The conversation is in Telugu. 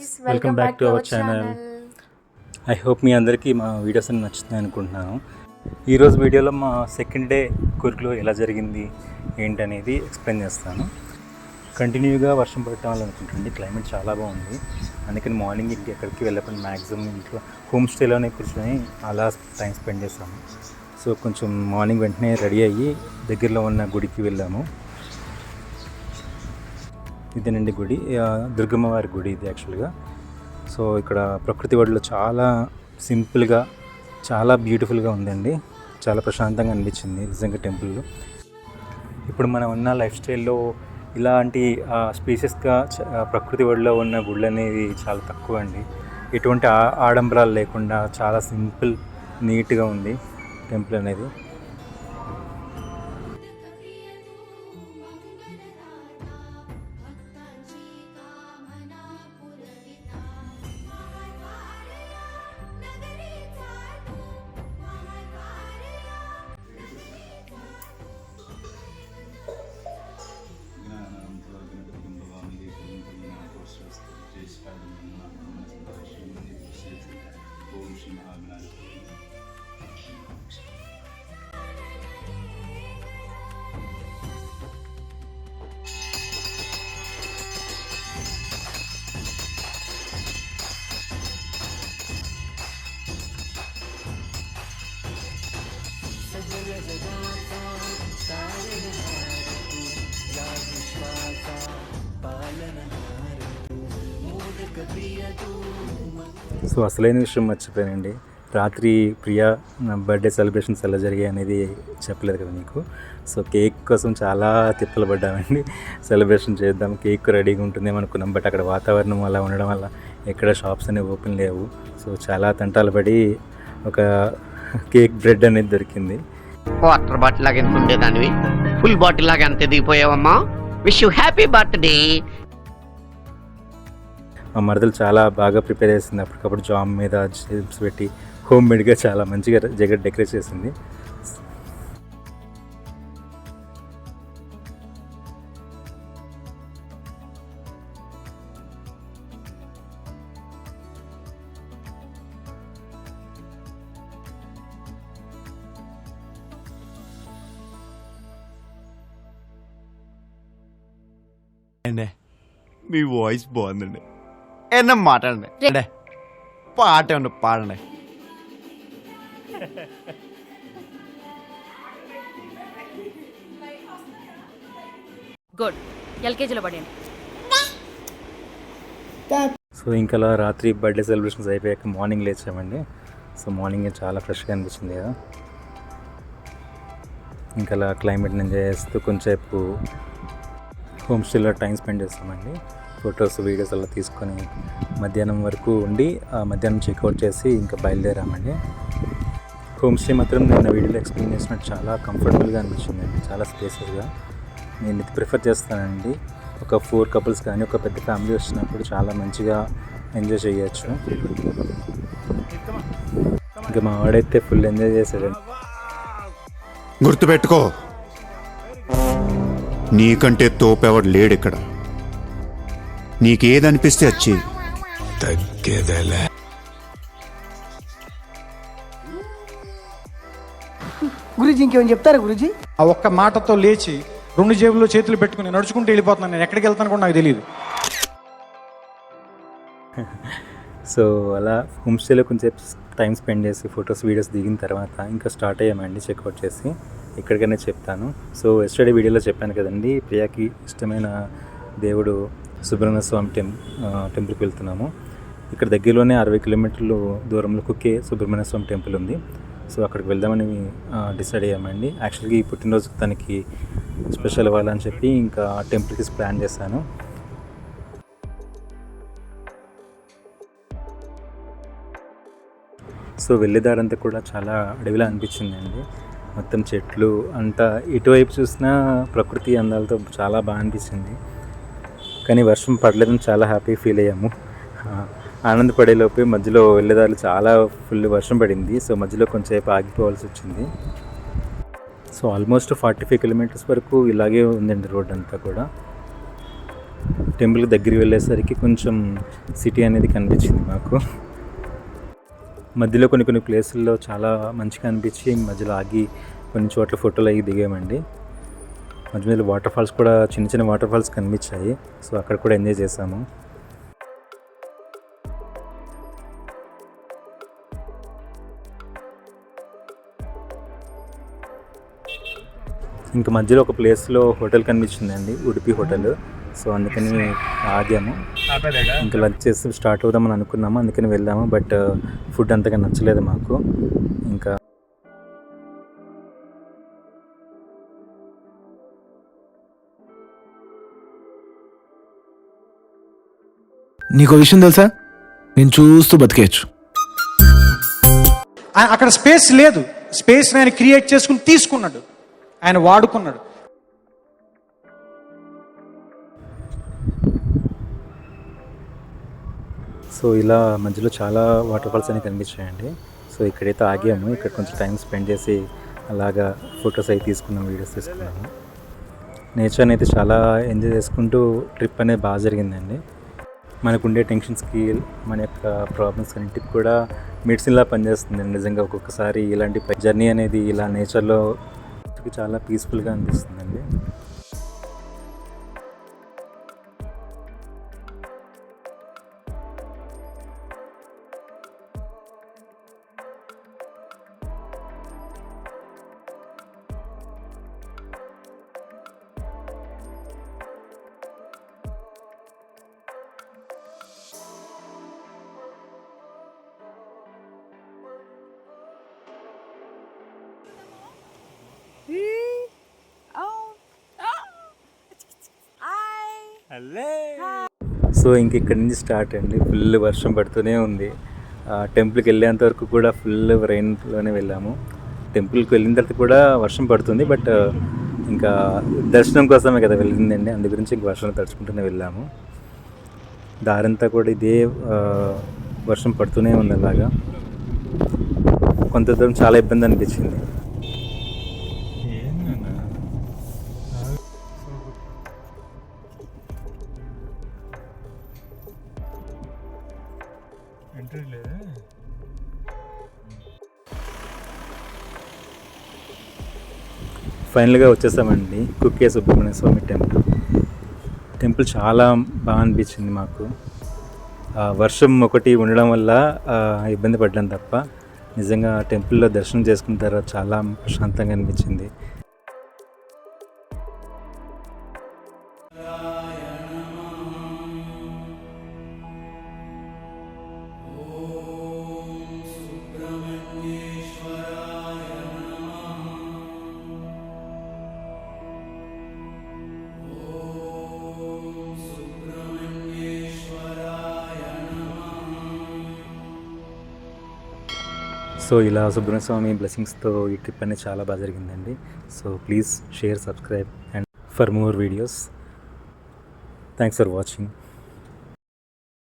Welcome back to our channel I hope మీ అందరికీ మా వీడియోస్ అన్ని నచ్చుతున్నాయి అనుకుంటున్నాను. ఈరోజు వీడియోలో మా సెకండ్ డే కుర్కులో ఎలా జరిగింది ఏంటనేది ఎక్స్ప్లెయిన్ చేస్తాను. కంటిన్యూగా వర్షం పడటం అనుకుంటుంది క్లైమేట్ చాలా బాగుంది. అందుకని మార్నింగ్ ఇంటికి ఎక్కడికి వెళ్ళకుండా మ్యాక్సిమం ఇంట్లో హోమ్ స్టేలోనే కూర్చొని అలా టైం స్పెండ్ చేస్తాము సో కొంచెం మార్నింగ్ వెంటనే రెడీ అయ్యి దగ్గరలో ఉన్న గుడికి వెళ్ళాము. ఇదేనండి గుడి. దుర్గమ్మవారి గుడి ఇది యాక్చువల్గా. సో ఇక్కడ ప్రకృతి ఒడిలో చాలా సింపుల్గా చాలా బ్యూటిఫుల్గా ఉందండి. చాలా ప్రశాంతంగా అనిపించింది నిజంగా టెంపుల్ ఇప్పుడు మనం ఉన్న లైఫ్ స్టైల్లో ఇలాంటి స్పీసెస్గా ప్రకృతి ఒడిలో ఉన్న గుళ్ళు అనేవి చాలా తక్కువ అండి. ఎటువంటి ఆ- ఆడంబరాలు లేకుండా చాలా సింపుల్ నీట్గా ఉంది టెంపుల్ అనేది. సో అసలైన విషయం మర్చిపోయానండి. రాత్రి ప్రియా నా బర్త్డే సెలబ్రేషన్స్ ఎలా జరిగాయి అనేది చెప్పలేదు కదా మీకు. సో కేక్ కోసం చాలా తిప్పలు పడ్డామండి. సెలబ్రేషన్ చేద్దాం కేక్ రెడీగా ఉంటుందేమో అనుకున్నాం. బట్ అక్కడ వాతావరణం అలా ఉండడం వల్ల ఎక్కడ షాప్స్ అనేవి ఓపెన్ లేవు. సో చాలా తంటాలు పడి ఒక కేక్ బ్రెడ్ అనేది దొరికింది. వాటర్ బాటిల్ లాగా ఎంత ఉండేదానివి? ఫుల్ బాటిల్ లాగా ఎంత ఎదిగిపోయావమ్మా? Wish you happy birthday. మా మరదలు చాలా బాగా ప్రిపేర్ చేసింది. అప్పటికప్పుడు జామ్ మీద చిప్స్ పెట్టి హోమ్ మేడ్గా చాలా మంచిగా జగట్ డెకరేట్ చేసింది. అండి మీ వాయిస్ బాగుందండి. ఏమన్నా మాట్లాడండి. అంటే పాట ఏమన్నా పాడండి. గుడ్. ఎల్కేజీలో సో ఇంకా అలా రాత్రి బర్త్డే సెలబ్రేషన్స్ అయిపోయాక మార్నింగ్ లేచామండి. సో మార్నింగ్ చాలా ఫ్రెష్గా అనిపించింది కదా. ఇంకా అలా క్లైమేట్ని ఎంజాయ్ చేస్తూ కొంచెంసేపు హోమ్ స్టేలో టైం స్పెండ్ చేస్తామండి. ఫొటోస్ వీడియోస్ అలా తీసుకొని మధ్యాహ్నం వరకు ఉండి మధ్యాహ్నం చెక్అవుట్ చేసి ఇంకా బయలుదేరామండి. హోమ్ స్టే మాత్రం నేను వీడియోలో ఎక్స్ప్లెయిన్ చేసినట్టు చాలా కంఫర్టబుల్గా అనిపించిందండి చాలా స్పేసెస్గా. నేను ఇది ప్రిఫర్ చేస్తానండి. ఒక ఫోర్ కపుల్స్ కానీ ఒక పెద్ద ఫ్యామిలీ వచ్చినప్పుడు చాలా మంచిగా ఎంజాయ్ చేయొచ్చు. ఇంకా మా వాడైతే ఫుల్ ఎంజాయ్ చేశాడండి. గుర్తుపెట్టుకో. నీకంటే తోపెవడు లేడిక్కడ నీకేదనిపిస్తే వచ్చి తగ్గేదేలే. గురూజీ ఇంకేమైనా చెప్తారా గురూజీ? ఆ ఒక్క మాటతో లేచి రెండు జేబుల్లో చేతులు పెట్టుకుని నడుచుకుంటూ వెళ్ళిపోతున్నాను నేను. ఎక్కడికి వెళ్తాను కూడా నాకు తెలియదు సో అలా హోమ్ స్టేలో కొంచెం టైం స్పెండ్ చేసి ఫొటోస్ వీడియోస్ దిగిన తర్వాత ఇంకా స్టార్ట్ అయ్యామండి చెక్అవుట్ చేసి. ఎక్కడికైనా చెప్తాను. సో ఎస్టర్డే వీడియోలో చెప్పాను కదండి ప్రియాకి ఇష్టమైన దేవుడు సుబ్రహ్మణ్య స్వామి టెం టెంపుల్కి వెళ్తున్నాము. ఇక్కడ దగ్గరలోనే అరవై కిలోమీటర్లు దూరంలో కుక్కే సుబ్రహ్మణ్య స్వామి టెంపుల్ ఉంది. సో అక్కడికి వెళ్దామని డిసైడ్ అయ్యామండి. యాక్చువల్గా ఈ పుట్టినరోజు తనకి స్పెషల్ ఇవ్వాలని చెప్పి ఇంకా టెంపుల్కి ప్లాన్ చేశాను. సో వెళ్ళేదారంతా కూడా చాలా అడవిలా అనిపించిందండి. మొత్తం చెట్లు అంతా ఇటువైపు చూసినా ప్రకృతి అందాలతో చాలా బాగా అనిపించింది. కానీ వర్షం పడలేదని చాలా హ్యాపీ ఫీల్ అయ్యాము. ఆనందపడేలోపే మధ్యలో వెళ్ళేదారులు చాలా ఫుల్ వర్షం పడింది. సో మధ్యలో కొంచెంసేపు ఆగిపోవాల్సి వచ్చింది. So almost forty five kilometres వరకు ఇలాగే ఉందండి రోడ్ అంతా కూడా. టెంపుల్కి దగ్గరికి వెళ్ళేసరికి కొంచెం సిటీ అనేది కనిపించింది మాకు. మధ్యలో కొన్ని కొన్ని ప్లేసుల్లో చాలా మంచిగా అనిపించి మధ్యలో ఆగి కొన్ని చోట్ల ఫోటోలు అవి దిగామండి. మధ్య మధ్యలో వాటర్ ఫాల్స్ కూడా చిన్న చిన్న వాటర్ ఫాల్స్ కనిపించాయి. సో అక్కడ కూడా ఎంజాయ్ చేసాము. ఇంకా మధ్యలో ఒక ప్లేస్లో హోటల్ కనిపించిందండి. ఉడిపి హోటల్ సో అందుకని ఆగాము. ఇంకా లంచ్ చేసి స్టార్ట్ అవుదామని అనుకున్నాము అందుకని వెళ్ళాము. బట్ ఫుడ్ అంతగా నచ్చలేదు మాకు. ఇంకా నీకు విషయం తెలుసా? నేను చూస్తూ బతికేయచ్చు. అక్కడ స్పేస్ లేదు. స్పేస్ ఆయన క్రియేట్ చేసుకుని తీసుకున్నాడు. ఆయన వాడుకున్నాడు. సో ఇలా మధ్యలో చాలా వాటర్ ఫాల్స్ అనేవి కనిపించాయండి. సో ఇక్కడైతే ఆగాము. ఇక్కడ కొంచెం టైం స్పెండ్ చేసి అలాగా ఫొటోస్ అవి తీసుకున్నాం వీడియోస్ తీసుకున్నాము నేచర్ని అయితే చాలా ఎంజాయ్ చేసుకుంటూ ట్రిప్ అనేది బాగా జరిగిందండి. మనకు ఉండే టెన్షన్స్కి మన యొక్క ప్రాబ్లమ్స్ అన్నింటికి కూడా మెడిసిన్లా పనిచేస్తుంది నిజంగా. ఒక్కొక్కసారి ఇలాంటి జర్నీ అనేది ఇలా నేచర్లో చాలా పీస్ఫుల్గా అనిపిస్తుందండి. సో ఇంక ఇక్కడి నుంచి స్టార్ట్ అండి. ఫుల్ వర్షం పడుతూనే ఉంది. టెంపుల్కి వెళ్ళేంత వరకు కూడా ఫుల్ రెయిన్లోనే వెళ్ళాము. టెంపుల్కి వెళ్ళిన తర్వాత కూడా వర్షం పడుతుంది. బట్ ఇంకా దర్శనం కోసమే కదా వెళ్ళిందండి. అందు గురించి ఇంక వర్షం తడుచుకుంటూనే వెళ్ళాము. దారంతా కూడా ఇదే వర్షం పడుతూనే ఉంది అలాగా కొంత దూరం చాలా ఇబ్బంది అనిపించింది. ఫైనల్గా వచ్చేసామండి కుక్కే సుబ్రహ్మణ్య స్వామి టెంపుల్ టెంపుల్ చాలా బాగా అనిపించింది మాకు. వర్షం ఒకటి ఉండడం వల్ల ఇబ్బంది పడ్డాం తప్ప నిజంగా టెంపుల్లో దర్శనం చేసుకున్న తర్వాత చాలా ప్రశాంతంగా అనిపించింది. సో ఇలా సుబ్రహ్మణ్య స్వామి బ్లెస్సింగ్స్తో ఈ ట్రిప్ అనేది చాలా బాగా జరిగిందండి. So please share subscribe and for more videos. Thanks for watching.